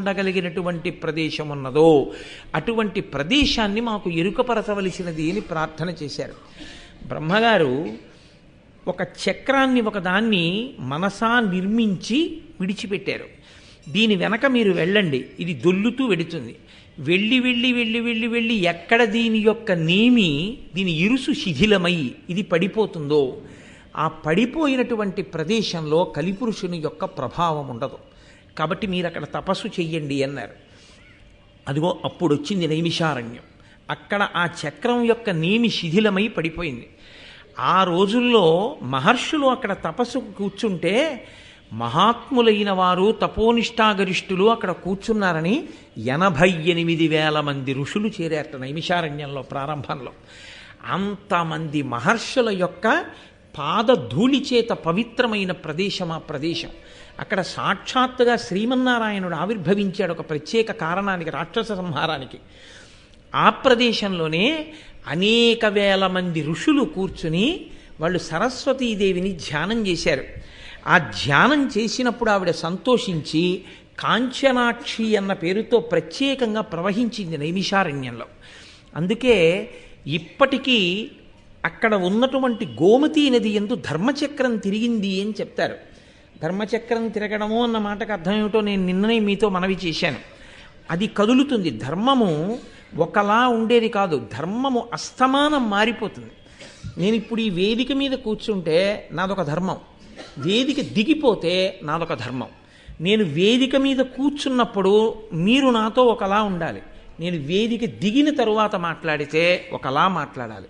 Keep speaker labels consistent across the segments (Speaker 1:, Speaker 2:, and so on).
Speaker 1: ఉండగలిగినటువంటి ప్రదేశం ఉన్నదో అటువంటి ప్రదేశాన్ని మాకు ఎరుకపరచవలసినది అని ప్రార్థన చేశారు. బ్రహ్మగారు ఒక చక్రాన్ని ఒకదాన్ని మనసా నిర్మించి విడిచిపెట్టారు. దీని వెనక మీరు వెళ్ళండి ఇది దొల్లుతూ వెడుతుంది. వెళ్ళి వెళ్ళి వెళ్ళి వెళ్ళి వెళ్ళి ఎక్కడ దీని యొక్క నేమి దీని ఇరుసు శిథిలమై ఇది పడిపోతుందో ఆ పడిపోయినటువంటి ప్రదేశంలో కలిపురుషుని యొక్క ప్రభావం ఉండదు. కాబట్టి మీరు అక్కడ తపస్సు చెయ్యండి అన్నారు. అదిగో అప్పుడు వచ్చింది నైమిషారణ్యం. అక్కడ ఆ చక్రం యొక్క నేమి శిథిలమై పడిపోయింది. ఆ రోజుల్లో మహర్షులు అక్కడ తపస్సు కూర్చుంటే మహాత్ములైన వారు తపోనిష్టాగరిష్ఠులు అక్కడ కూర్చున్నారని ఎనభై ఎనిమిది వేల మంది ఋషులు చేరారట నైమిషారణ్యంలో ప్రారంభంలో. అంతమంది మహర్షుల యొక్క పాదధూళి చేత పవిత్రమైన ప్రదేశం ఆ ప్రదేశం. అక్కడ సాక్షాత్తుగా శ్రీమన్నారాయణుడు ఆవిర్భవించాడు ఒక ప్రత్యేక కారణానికి రాక్షస సంహారానికి. ఆ ప్రదేశంలోనే అనేక వేల మంది ఋషులు కూర్చుని వాళ్ళు సరస్వతీదేవిని ధ్యానం చేశారు. ఆ ధ్యానం చేసినప్పుడు ఆవిడ సంతోషించి కాంచనాక్షి అన్న పేరుతో ప్రత్యేకంగా ప్రవహించింది నైమిషారణ్యంలో. అందుకే ఇప్పటికీ అక్కడ ఉన్నటువంటి గోమతీ నది ఎందు ధర్మచక్రం తిరిగింది అని చెప్తారు. ధర్మచక్రం తిరగడము అన్న మాటకు అర్థం ఏమిటో నేను నిన్ననే మీతో మనవి చేశాను. అది కదులుతుంది. ధర్మము ఒకలా ఉండేది కాదు. ధర్మము అస్తమానం మారిపోతుంది. నేను ఇప్పుడు ఈ వేదిక మీద కూర్చుంటే నాదొక ధర్మం. వేదిక దిగిపోతే నాదొక ధర్మం. నేను వేదిక మీద కూర్చున్నప్పుడు మీరు నాతో ఒకలా ఉండాలి. నేను వేదిక దిగిన తరువాత మాట్లాడితే ఒకలా మాట్లాడాలి.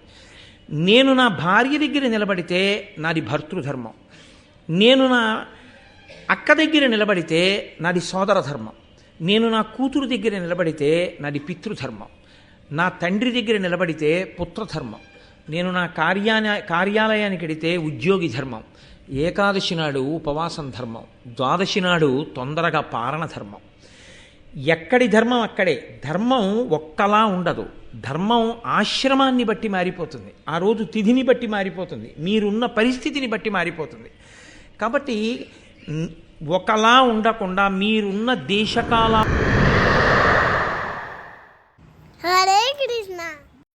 Speaker 1: నేను నా భార్య దగ్గర నిలబడితే నాది భర్తృధర్మం. నేను నా అక్క దగ్గర నిలబడితే నాది సోదర ధర్మం నేను నా కూతురు దగ్గర నిలబడితే నాది పితృధర్మం. నా తండ్రి దగ్గర నిలబడితే పుత్రధర్మం. నేను నా కార్యాన కార్యాలయానికి వెడితే ఉద్యోగి ధర్మం. ఏకాదశి నాడు ఉపవాసం ధర్మం. ద్వాదశి నాడు తొందరగా పారణ ధర్మం. ఎక్కడి ధర్మం అక్కడే. ధర్మం ఒక్కలా ఉండదు. ధర్మం ఆశ్రమాన్ని బట్టి మారిపోతుంది. ఆ రోజు తిథిని బట్టి మారిపోతుంది. మీరున్న పరిస్థితిని బట్టి మారిపోతుంది. కాబట్టి ఒకలా ఉండకుండా మీరున్న దేశకాల